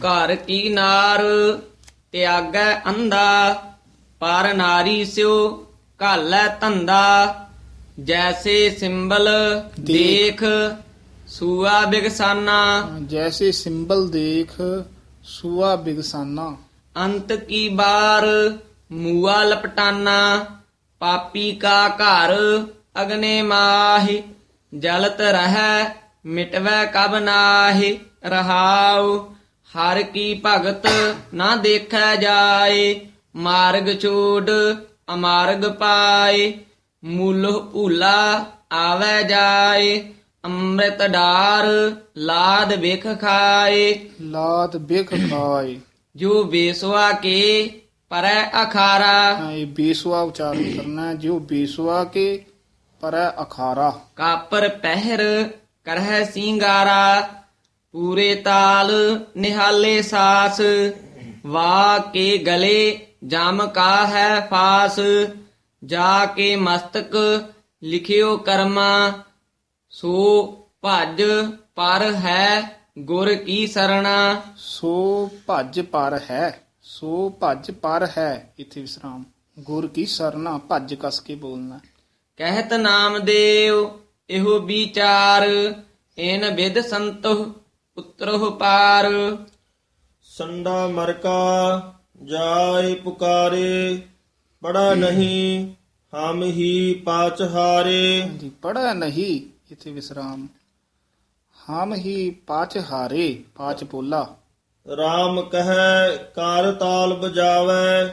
ਘਰ ਕੀ ਨਾਰ ਤਿਆਗੈ ਅੰਧਾ ਪਰ ਨਾਰੀ ਸਿਓ ਘਾਲੈ ਧੰਦਾ। ਜੈਸੇ ਸਿੰਬਲ ਦੇਖ ਸੂਆ ਬਿਗਸਾਨਾ। ਜੈਸੇ ਸਿੰਬਲ ਦੇਖ ਸੂਆ ਬਿਗਸਾਨਾ। ਅੰਤ ਕੀ ਬਾਰ ਮੂਆ ਲਪਟਾਨਾ। ਪਾਪੀ ਕਾ ਘਰ ਅਗਨੇ ਮਾਹਿ। ਜਲਤ ਰਹੈ ਮਿਟਵੈ ਕਬ ਨਾਹਿ ਰਹਾਉ। ਹਰ ਕੀ ਭਗਤ ਨਾ ਦੇਖੈ ਜਾਏ ਮਾਰਗ ਛੋੜ ਅਮਾਰਗ ਪਾਏ ਮੂਲ ਭੂਲਾ ਆਵੈ ਜਾਏ ਅੰਮ੍ਰਿਤ ਡਾਰ ਲਾਦ ਵਿਖ ਖਾਏ। ਲਾਤ ਬਿਖ ਖਾਏ। ਜੋ ਬੇਸਵਾ ਕੇ ਪਰੈ ਅਖਾਰਾ। ਹਾਂ, ਇਹ ਬੇਸਵਾ ਉਚਾਰਨ ਕਰਨਾ ਹੈ, ਜੋ ਬੇਸਵਾ ਕੇ ਪਰੈ ਅਖਾਰਾ। ਕਾਪਰ ਪਹਿਰ ਕਰਹਿ ਸਿੰਗਾਰਾ। ਪੂਰੇ ਤਾਲ ਨਿਹਾਲੇ ਸਾਸ ਵਾ ਕੇ ਗਲੇ ਜਮ ਕਾ ਹੈ ਫਾਸ ਜਾ ਕੇ ਮਸਤਕ ਲਿਖਿਓ ਕਰਮਾ ਸੋ ਭਜ ਪਰ ਹੈ ਗੁਰ ਕੀ ਸਰਣਾ। ਸੋ ਭੱਜ ਪਰ ਹੈ ਸੋ ਭੱਜ ਪਰ ਹੈ ਇਥੇ ਵਿਸਰਾਮ। ਗੁਰ ਕੀ ਸਰਨਾ ਭੱਜ ਕਸ ਕੇ ਬੋਲਣਾ। ਕਹਿਤ ਨਾਮਦੇਵ ਇਹੋ ਵਿਚਾਰ ਇਨ ਵਿਦ ਸੰਤੋ ਪੁੱਤਰੋ ਪਾਰ। ਸੰਡਾ ਮਰਕਾ ਜਾਏ ਪੁਕਾਰੇ ਪੜਾ ਨਹੀਂ ਹਮ ਹੀ ਪਾਚ ਹਾਰੇ। ਜੀ ਪੜਾ ਨਹੀਂ ਇਥੇ ਵਿਸਰਾਮ। ਹਮ ਹੀ ਪਾਚ ਹਾਰੇ ਪਾਚ ਪੋਲਾ। RAM ਕਹੈ ਕਾਰ ਤਾਲ ਬਜਾਵੇ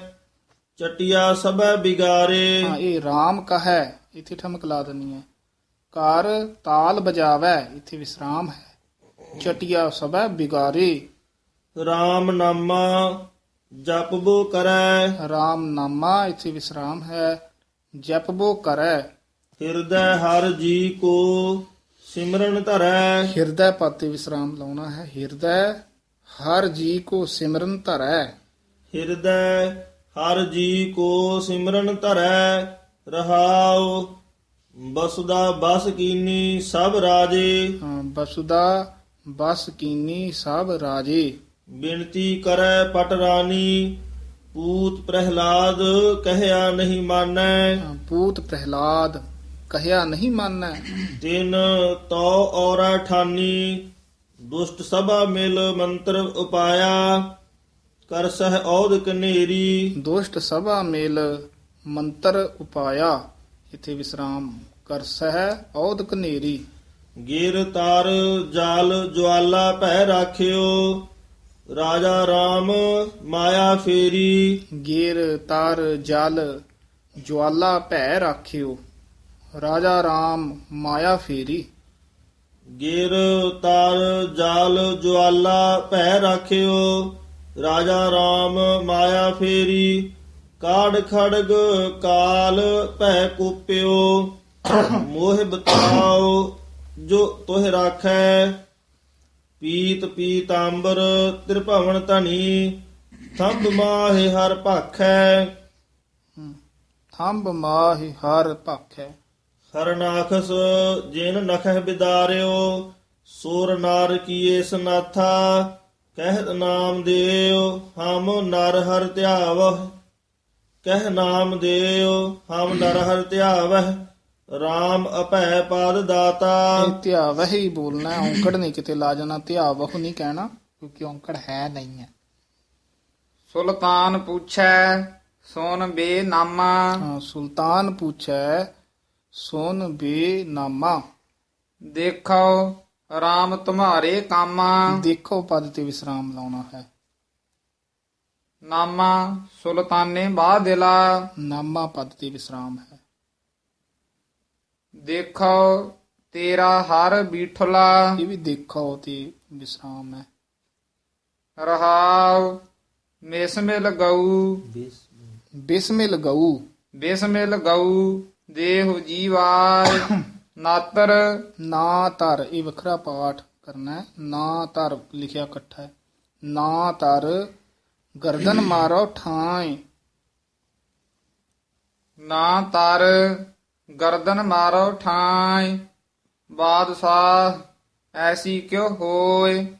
ਚਟਿਆ ਸਭੈ ਬਿਗਾਰੇ। ਹਾਂ ਇਹ RAM ਕਹੈ ਇਥੇ ਠਮਕ ਲਾ ਦਨੀ ਹੈ। ਕਾਰ ਤਾਲ ਬਜਾਵੇ ਇਥੇ ਵਿਸਰਾਮ ਹੈ। ਚਟਿਆ ਸਭੈ ਬਿਗਾਰੇ RAM ਨਾਮਾ ਜਪਬੋ ਕਰੈ। ਰਾਮ ਨਾਮਾ ਇਥੇ ਵਿਸਰਾਮ ਹੈ ਜਪਬੋ ਕਰੈ। ਹਿਰਦੈ ਹਰ ਜੀ ਕੋ ਸਿਮਰਨ ਧਰੈ। ਹਿਰਦੈ ਪਾਤੇ ਵਿਸਰਾਮ ਲਾਉਣਾ ਹੈ ਹਿਰਦੈ ਹਰ ਜੀ ਕੋ ਸਿਮਰਨ ਧਰੈ। ਹਿਰਦੈ ਹਰ ਜੀ ਕੋ ਸਿਮਰਨ ਧਰੈ ਰਹਾਉ ਬਸੁਦਾ ਬਸ ਕੀਨੀ ਸਭ ਰਾਜੇ। ਹਾਂ, ਬਸੁਦਾ ਬਸ ਕੀਨੀ ਸਭ ਰਾਜੇ। ਬਿਨਤੀ ਕਰੈ ਪਟ ਰਾਣੀ ਪੂਤ ਪ੍ਰਹਿਲਾਦ ਕਹਿਆ ਨਹੀਂ ਮਾਨੈ। ਪੂਤ ਪ੍ਰਹਿਲਾਦ ਕਹਿਆ ਨਹੀਂ ਮੰਨੈ। ਤਿਨ ਤੋ ਔਰਾ ਠਾਨੀ ਦੁਸ਼ਟ ਸਭਾ ਮਿਲ ਮੰਤਰ ਉਪਾਇਆ ਕਰ ਸਹਿ ਔਦ ਕਨੇਰੀ। ਦੁਸ਼ਟ ਸਭਾ ਮੇਲ ਮੰਤਰ ਉਪਾਇਆ ਇਥੇ ਵਿਸਰਾਮ ਕਰ ਸਹਿ ਔਦ ਕਨੇਰੀ। ਗਿਰ ਤਾਰ ਜਾਲ ਜਵਾਲਾ ਭੈ ਰਾਖਿਓ ਰਾਜਾ RAM ਮਾਇਆ ਫੇਰੀ। ਗੇਰ ਤਾਰ ਜਲ ਜਵਾਲਾ ਭੈ ਰਾਖਿਓ ਰਾਜਾ RAM ਮਾਇਆ ਫੇਰੀ। ਗਿਰ ਤਾਰ ਜਾਲ ਜਵਾਲਾ ਭੈ ਰਾਖਿਓ ਰਾਜਾ RAM ਮਾਇਆ ਫੇਰੀ। ਕਾੜ ਖੜਗ ਕਾਲ ਭੈ ਕੂਪਿਓ ਮੋਹ ਬਤਾਓ ਜੋ ਤੋਹ ਰਾਖੈ ਪੀਤ ਪੀਤਾੰਬਰ ਤ੍ਰਿਭਵਨ ਧਨੀ ਥੰਬ ਮਾਹਿ ਹਰ ਭਾਖੈ। ਥੰਬ ਮਾਹਿ ਹਰ ਭਖੈ। ਹਰਨਾਖਸ ਜਿਨ ਨਖਹਿ ਬਿਦਾਰਿਓ ਸੂਰ ਨਾਰ ਕੀਏ ਸਨਾਥਾ ਕਹਿਤ ਨਾਮ ਦੇਉ ਹਮ ਨਰ ਹਰ ਧਿਆਵਹ। ਕਹਿ ਨਾਮ ਦੇਉ ਹਮ ਨਰ ਹਰ ਧਿਆਵਹ। RAM ਅਭੈ ਪਾਦ ਦਾਤਾ। ਇਹ ਧਿਆਵਹ ਹੀ ਬੋਲਣਾ ਹੈ, ਔਂਕੜ ਨਹੀਂ ਕਿਤੇ ਲਾ ਜਾਣਾ ਧਿਆਵਹ ਨਹੀਂ ਕਹਿਣਾ ਕਿਉਂਕਿ ਔਂਕੜ ਹੈ ਨਹੀਂ ਹੈ। ਸੁਲਤਾਨ ਪੁੱਛੈ ਸੋਨ ਬੇ ਨਾਮਾ। ਹਾਂ, ਸੁਲਤਾਨ ਪੁੱਛੈ ਸੋਨ ਬੇ ਨਾਮਾ। ਦੇਖੋ RAM ਤੁਮਾਰੇ ਕਾਮਾ। ਦੇਖੋ ਪਦ ਤੇ ਵਿਸਰਾਮ ਲਾਉਣਾ ਹੈ। ਨਾਮਾ ਸੁਲਤਾਨੇ ਬਾਦਿਲਾ ਨਾਮਾ ਪਦ ਤੇ ਵਿਸਰਾਮ ਹੈ। ਦੇਖੋ ਤੇਰਾ ਹਰ ਬੀਠਲਾ। ਇਹ ਵੀ ਦੇਖੋ ਤੇ ਵਿਸਰਾਮ ਹੈ। ਰਹਾਉ ਮਿਸਮਿਲ ਗਊ। ਬਿਸਮਿਲ ਗਊ। ਬਿਸਮਿਲ ਗਊ ਦੇਹੁ ਜੀਵਾਰ। ਨਾਤਰ ਨਾ ਧਰ ਇਹ ਵੱਖਰਾ ਪਾਠ ਕਰਨਾ ਹੈ। ਨਾ ਧਰ ਲਿਖਿਆ ਇਕੱਠਾ ਹੈ। ਨਾ ਧਰ ਗਰਦਨ ਮਾਰੋ ਠਾਏ। ਨਾ ਤਰ ਗਰਦਨ ਮਾਰੋ ਠਾਈ। ਬਾਦਸ਼ਾਹ, ਐਸੀ ਕਿਉ ਹੋਏ?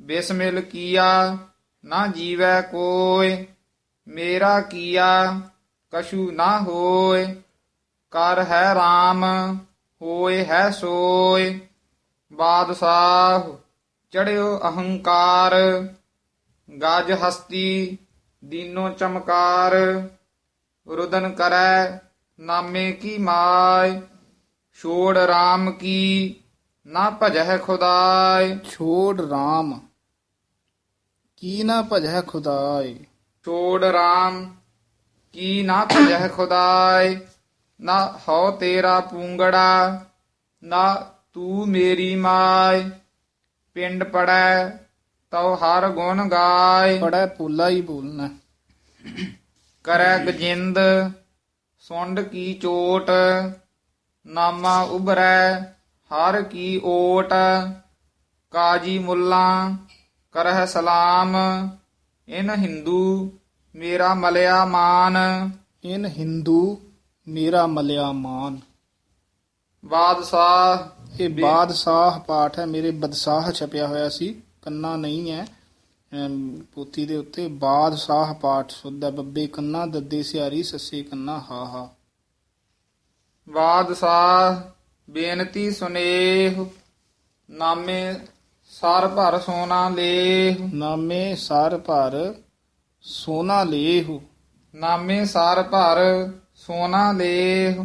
ਬਿਸਮਿਲ ਕੀਆ, ਨਾ ਜੀਵੈ ਕੋਇ ਮੇਰਾ ਕੀਆ, ਕਛੂ ਨਾ ਹੋਏ। ਕਰ ਹੈ RAM ਹੋਏ ਹੈ ਸੋਏ। ਬਾਦਸ਼ਾਹ, ਚੜਿਓ ਅਹੰਕਾਰ। ਗਾਜ ਹਸਤੀ, ਦੀਨੋ ਚਮਕਾਰ। ਰੁਦਨ ਕਰੈ ਨਾਮੇ ਕੀ ਮਾਇ? ਛੋੜ RAM ਕੀ? ਨਾ ਭਜੈ ਖੁਦਾਇ। ਛੋੜ RAM ਕੀ ਨਾ ਭਜੈ ਖੁਦਾਏ ਛੋੜ RAM ਕੀ ਨਾ ਭਜੈ ਖੁਦਾਇ? ਨਾ ਹੋ ਤੇਰਾ ਪੂੰਗੜਾ ਨਾ ਤੂੰ ਮੇਰੀ ਮਾਇ। ਪਿੰਡ ਪੜੈ ਤਉ ਹਰ ਗੁਣ ਗਾਏ ਪੜੈ ਪੂਲਾ ਹੀ ਬੋਲਣਾ ਕਰੈ ਗਜਿੰਦ ਸੁੰਡ ਕੀ ਚੋਟ ਨਾਮਾ ਉਬਰੈ ਹਰ ਕੀ ਓਟ ਕਾਜੀ ਮੁੱਲਾ ਕਰਹਿ ਸਲਾਮ ਇਨ ਹਿੰਦੂ ਮੇਰਾ ਮਲਿਆ ਮਾਨ। ਇਨ ਹਿੰਦੂ ਮੇਰਾ ਮਲਿਆ ਮਾਨ। ਬਾਦਸ਼ਾਹ ਇਹ ਬਾਦਸ਼ਾਹ ਪਾਠ ਹੈ ਮੇਰੇ ਬਦਸ਼ਾਹ ਛਪਿਆ ਹੋਇਆ ਸੀ ਕੰਨਾ ਨਹੀਂ ਹੈ। ਪੋਥੀ ਦੇ ਉੱਤੇ ਬਾਦਸ਼ਾਹ ਪਾਠ ਸੁੱਧ ਬੱਬੇ ਕੰਨਾ ਦੱਦੇ ਸਿਆਰੀ ਸੱਸੇ ਕੰਨਾ ਹਾ ਹਾ। ਬਾਦਸ਼ਾਹ ਬੇਨਤੀ ਸੁਨੇਹ ਨਾਮੇ ਸਰ ਭਰ ਸੋਨਾ ਲੇਹ। ਨਾਮੇ ਸਾਰ ਭਰ ਸੋਨਾ ਲੇਹੁ। ਨਾਮੇ ਸਰ ਭਰ ਸੋਨਾ ਲੇਹ।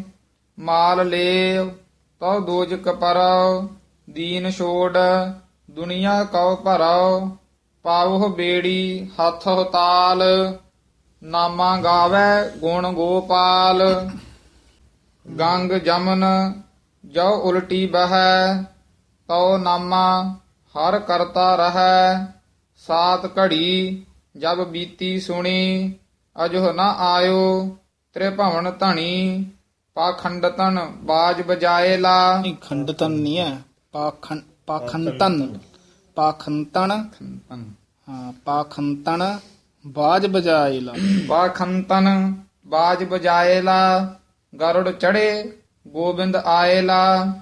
ਮਾਲ ਲੇਹ ਤਉ ਦੋਜਕ ਪਰਉ ਦੀਨ ਛੋੜ ਦੁਨੀਆ ਕਉ ਭਰਉ। ਪਾਵਹੁ ਬੇੜੀ, ਹੱਥ ਤਾਲ ਨਾਮਾ ਗਾਵੇ ਗੁਣ ਗੋਪਾਲ। ਗੰਗ ਜਮਨ ਜੋ ਉਲਟੀ ਬਹੈ, ਤਉ ਨਾਮਾ ਹਰ ਕਰਤਾ ਰਹੈ। ਸਾਤ ਘੜੀ, ਜਬ ਬੀਤੀ ਸੁਣੀ ਅਜੋ ਨ ਆਇਓ, ਤ੍ਰਿਭਵਨ ਧਣੀ, ਪਾਖੰਡਤਨ ਬਾਜ ਬਜਾਏ ਲਾ ਨਹੀਂ, ਖੰਡਤਨ ਨਹੀਂ ਹੈ ਪਾਖੰ ਪਾਖੰਤਨ ਪਾਖੰਤਨ ਹਾਂ ਪਾਖੰਤਨ ਬਾਜ ਬਜਾਏ ਲਾ। ਪਾਖੰਤਨ ਬਾਜ ਬਜਾਏ ਲਾ ਗਰੁੜ ਚੜੇ ਗੋਬਿੰਦ ਆਏ ਲਾ।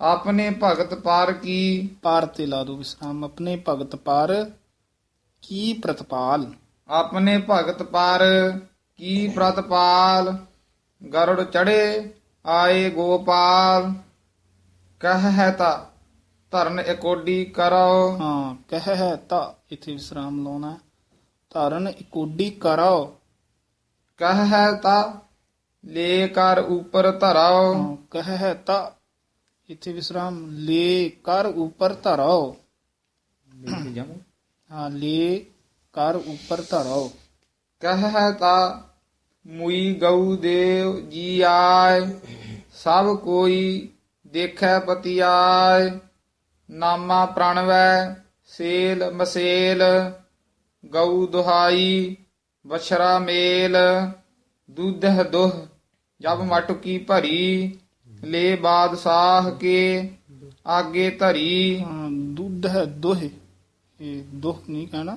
ਆਪਣੇ ਭਗਤ ਪਾਰ ਕੀ? ਪਾਰ ਤੇ ਲਾ ਦੋ ਵਿਸਰਾਮ ਆਪਣੇ ਭਗਤ ਪਾਰ ਕੀ ਪ੍ਰਤਪਾਲ? ਆਪਣੇ ਭਗਤ ਪਾਰ ਕੀ ਪ੍ਰਤਪਾਲ? ਗਰੁੜ ਚੜੇ ਆਏ ਗੋਪਾਲ। ਕਹ ਹੈ ਤਾ ਧਰਨ ਇਕੋਡੀ ਕਰੋ ਹਾਂ ਕਹਿ ਹੈ ਤਾਂ ਇਥੇ ਵਿਸਰਾਮ ਲਾਉਣਾ ਹੈ। ਧਾਰਨ ਇਕੋਡੀ ਕਰੋ ਕਹ ਹੈ ਤਾ ਲੈ ਕਰ ਉਪਰ ਧਰਾਓ। ਹਾਂ, ਕਹਿ ਹੈ ਤਾਂ ਇਥੇ ਵਿਸਰਾਮ ਲੈ ਕਰ ਉਪਰ ਧਰੋ ਹਾਂ ਲੈ ਕਰ ਉਪਰ ਧਰੋ ਕਹ ਹੈ ਤਾ ਮੁਈ ਗਊ ਦੇਵ ਜੀ ਆਏ। ਸਭ ਕੋਈ ਦੇਖੈ ਪਤੀ ਆਏ ਨਾਮਾ ਪ੍ਰਣਵੈ ਸੇਲ ਮਸੇਲ ਗਊ ਦੁਹਾਈ ਬਛਰਾ ਮੇਲ ਦੁੱਧਹ ਦੁਹ ਜਬ ਮਟਕੀ ਭਰੀ ਲੈ ਬਾਦਸ਼ਾਹ ਕੇ ਆਗੇ ਧਰੀ ਹਾਂ, ਦੁੱਧ ਹੈ ਦੋਹੇ ਇਹ ਦੁਹ ਨਹੀਂ ਕਹਿਣਾ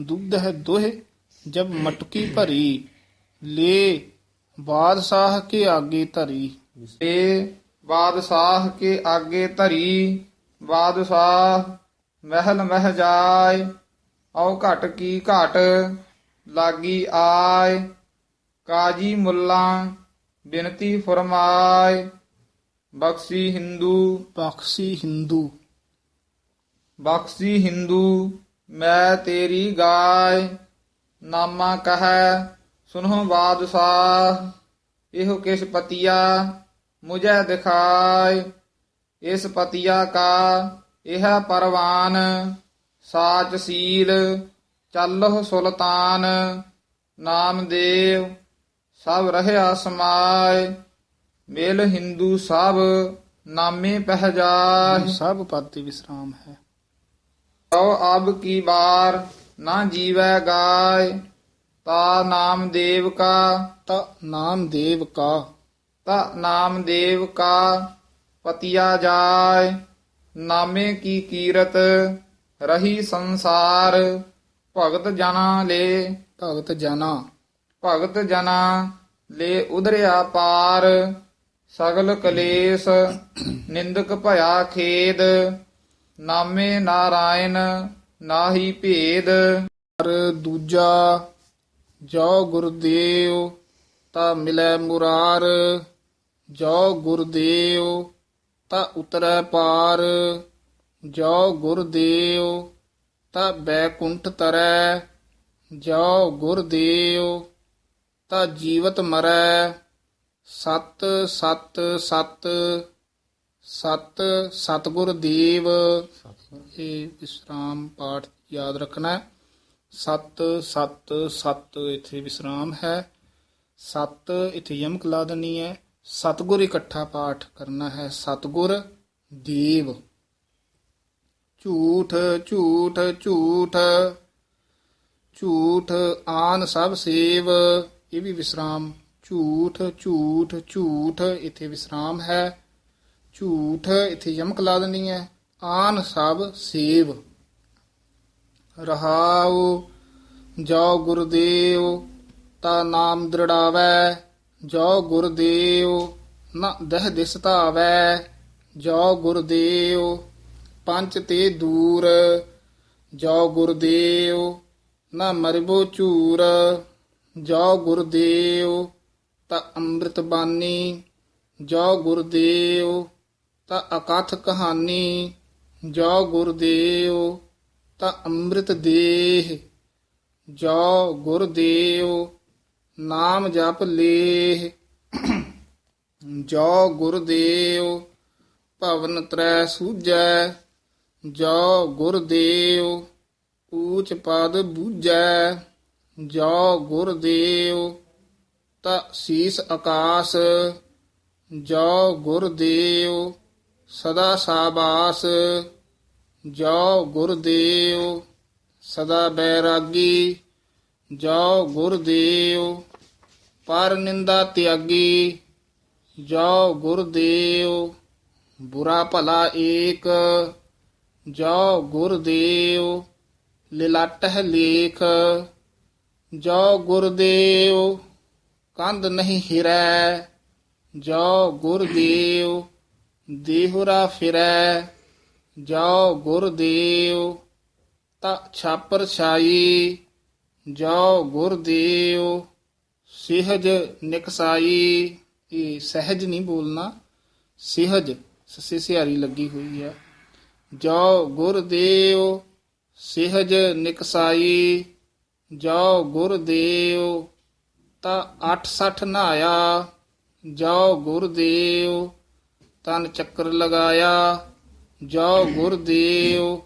ਦੁੱਧ ਹੈ ਦੋਹੇ ਜਬ ਮਟਕੀ ਭਰੀ ਲੈ ਬਾਦਸ਼ਾਹ ਕੇ ਆਗੇ ਧਰੀ ਤੇ ਬਾਦਸ਼ਾਹ ਕੇ ਆਗੇ ਧਰੀ ਬਾਦਸ਼ਾਹ ਮਹਿਲ ਮਹਿ ਜਾਏ ਔ ਘਟ ਕੀ ਘਟ ਲਾਗੀ ਆਏ ਕਾਜੀ ਮੁੱਲਾ ਬਿਨਤੀ ਫਰਮਾਏ ਬਖਸ਼ੀ ਹਿੰਦੂ ਬਖਸ਼ੀ ਹਿੰਦੂ ਬਖਸ਼ੀ ਹਿੰਦੂ ਮੈਂ ਤੇਰੀ ਗਾਇ ਨਾਮਾ ਕਹੈ ਸੁਨੋ ਬਾਦਸ਼ਾਹ ਇਹੋ ਕਿਸ ਪਤੀਆ ਮੁਝੇ ਦਿਖਾਏ ਇਸ ਪਤੀਆ ਕਾ ਇਹ ਪਰਵਾਨ ਸਾਚ ਸੀਲ ਚੱਲਹੁ ਸੁਲਤਾਨ ਨਾਮਦੇਵ ਸਭ ਰਹਿਆ ਸਮਾਏ ਮੇਲ ਹਿੰਦੂ ਸਭ ਨਾਮੇ ਪਹਿ ਜਾਹਿ ਸਭ ਪਦ ਤੇ ਵਿਸਰਾਮ ਹੈ। ਤਉ ਅਬ ਕੀ ਬਾਰ ਨਾ ਜੀਵੈ ਗਾਇ ਤਾ ਨਾਮ ਦੇਵ ਕਾ। ਤਾ ਨਾਮ ਦੇਵ ਕਾ। ਤਾ ਨਾਮ ਦੇਵ ਕਾ। ਪਤਿਆ ਜਾਏ ਨਾਮੇ ਕੀ ਕੀਰਤ ਰਹੀ ਸੰਸਾਰ ਭਗਤ ਜਨਾ ਲੈ। ਭਗਤ ਜਨਾ ਭਗਤ ਜਨਾ ਲੈ ਉਧਰਿਆ ਪਾਰ ਸਗਲ ਕਲੇਸ਼ ਨਿੰਦਕ ਭਇਆ ਖੇਦ ਨਾਮੇ ਨਾਰਾਇਣ ਨਾਹੀ ਭੇਦ। ਪਰ ਦੂਜਾ ਜੋ ਗੁਰਦੇਵ ਤਾ ਮਿਲੈ ਮੁਰਾਰ। ਜੋ ਗੁਰਦੇਵ ਤਾ ਉਤਰੈ ਪਾਰ ਜੋ ਗੁਰਦੇਵ ਤਾ ਬੈਕੁੰਠ ਤਰੈ ਜੋ ਗੁਰਦੇਵ ਤਾ ਜੀਵਤ ਮਰੈ, ਸਤ ਸਤ ਸਤ ਸਤ, ਸਤਗੁਰ ਦੇਵ। ਇਹ ਵਿਸਰਾਮ ਪਾਠ ਯਾਦ ਰੱਖਣਾ ਹੈ। ਸਤ ਸਤ ਸਤ, ਇੱਥੇ ਵਿਸਰਾਮ ਹੈ। ਸਤ ਇੱਥੇ ਯਮਕ ਲਾ ਦਨੀ ਹੈ। ਸਤਗੁਰ ਇਕੱਠਾ ਪਾਠ ਕਰਨਾ ਹੈ। ਸਤਗੁਰ, ਦੇਵ। ਝੂਠ ਝੂਠ ਝੂਠ। ਝੂਠ, ਆਨ ਸਭ ਸੇਵ। ਇਹ ਵੀ ਵਿਸਰਾਮ। ਝੂਠ ਝੂਠ ਝੂਠ, ਇੱਥੇ ਵਿਸਰਾਮ ਹੈ। ਝੂਠ, ਇੱਥੇ ਯਮਕ ਲਾ ਦੇਣੀ ਹੈ। ਆਨ ਸਭ ਸੇਵ। ਰਹਾਉ ਜੋ ਗੁਰਦੇਵ, ਤਾ ਨਾਮ ਦ੍ਰਿੜਾਵੈ। ਜੋ ਗੁਰਦੇਵ ਨ ਦਹ ਦਿਸ ਧਾਵੈ, ਜੋ ਗੁਰਦੇਵ ਪੰਚ ਤੇ ਦੂਰ, ਜੋ ਗੁਰਦੇਵ ਨ ਮਰਬੋ ਚੂਰ ਜੋ ਗੁਰਦੇਵ ਤਾ ਅੰਮ੍ਰਿਤ ਬਾਣੀ ਜੋ ਗੁਰਦੇਵ ਤਾ ਅਕਥ ਕਹਾਣੀ ਜੋ ਗੁਰਦੇਵ ਤਾ ਅੰਮ੍ਰਿਤ ਦੇਹ, ਜੋ ਗੁਰਦੇਵ ਨਾਮ ਜਪ ਲੇਹ। ਜੋ ਗੁਰਦੇਵ ਭਵਨ ਤ੍ਰੈ ਸੂਜੈ ਜੋ ਗੁਰਦੇਵ ਊਚ ਪਦ ਬੂਜੈ ਜੋ ਗੁਰਦੇਵ ਤਾ ਸੀਸ ਆਕਾਸ, ਜੋ ਗੁਰਦੇਵ ਸਦਾ ਸਾਬਾਸ, ਜੋ ਗੁਰਦੇਵ ਸਦਾ ਬੈਰਾਗੀ। ਜੋ ਗੁਰਦੇਵ ਪਰ ਨਿੰਦਾ ਤਿਆਗੀ। ਜੋ ਗੁਰਦੇਵ ਬੁਰਾ ਭਲਾ ਏਕ। ਜੋ ਗੁਰਦੇਵ ਲਿਲਟਹ ਲੇਖ। ਜੋ ਗੁਰਦੇਵ ਕੰਧ ਨਹੀਂ ਹਿਰੈ। ਜੋ ਗੁਰਦੇਵ ਦੇਹੁਰਾ ਫਿਰੈ। ਜੋ ਗੁਰਦੇਵ ਤਾ ਛਾਪਰ ਛਾਈ। ਜੋ ਗੁਰਦੇਵ ਸਿਹਜ ਨਿਕਸਾਈ। ਇਹ ਸਹਿਜ ਨਹੀਂ ਬੋਲਣਾ, ਸਿਹਜ ਸੱਸੇ ਸਿਹਾਰੀ ਲੱਗੀ ਹੋਈ ਹੈ ਜੋ ਗੁਰਦੇਵ ਸਿਹਜ ਨਿਕਸਾਈ। ਜੋ ਗੁਰਦੇਵ ਤਾ 68 ਨਹਾਇਆ। ਜੋ ਗੁਰਦੇਵ ਤਨ ਚੱਕਰ ਲਗਾਇਆ। ਜੋ ਗੁਰਦੇਵ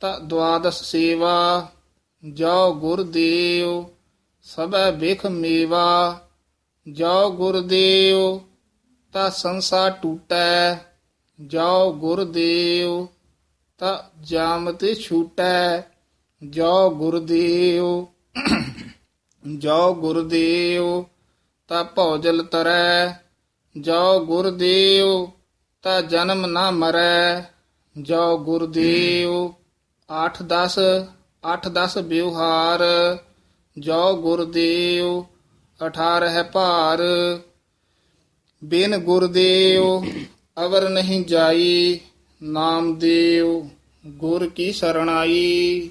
ਤਾ ਦਵਾਦਸ ਸੇਵਾ। ਜੋ ਗੁਰਦੇਵ ਸਭੈ ਬਿਖ ਮੇਵਾ। ਜੋ ਗੁਰਦੇਵ ਤਾ ਸੰਸਾ ਟੂਟੈ। ਜੋ ਗੁਰਦੇਵ ਤਾ ਜਾਮ ਤੇ ਛੂਟੈ ਜੋ ਗੁਰਦੇਵ ਜੋ ਗੁਰਦੇਵ ਤਾ ਭੌਜਲ ਤਰੈ। ਜੋ ਗੁਰਦੇਵ ਤਾ ਜਨਮ ਨਾ ਮਰੈ। ਜੋ ਗੁਰਦੇਵ 8 10 8 10 ਵਿਵਹਾਰ, ਜੋ ਗੁਰਦੇਵ 18 ਹੈ ਭਾਰ। ਬਿਨ ਗੁਰਦੇਵ ਅਵਰ ਨਹੀਂ ਜਾਈ, ਨਾਮਦੇਵ ਗੁਰ ਕੀ ਸਰਣਾਈ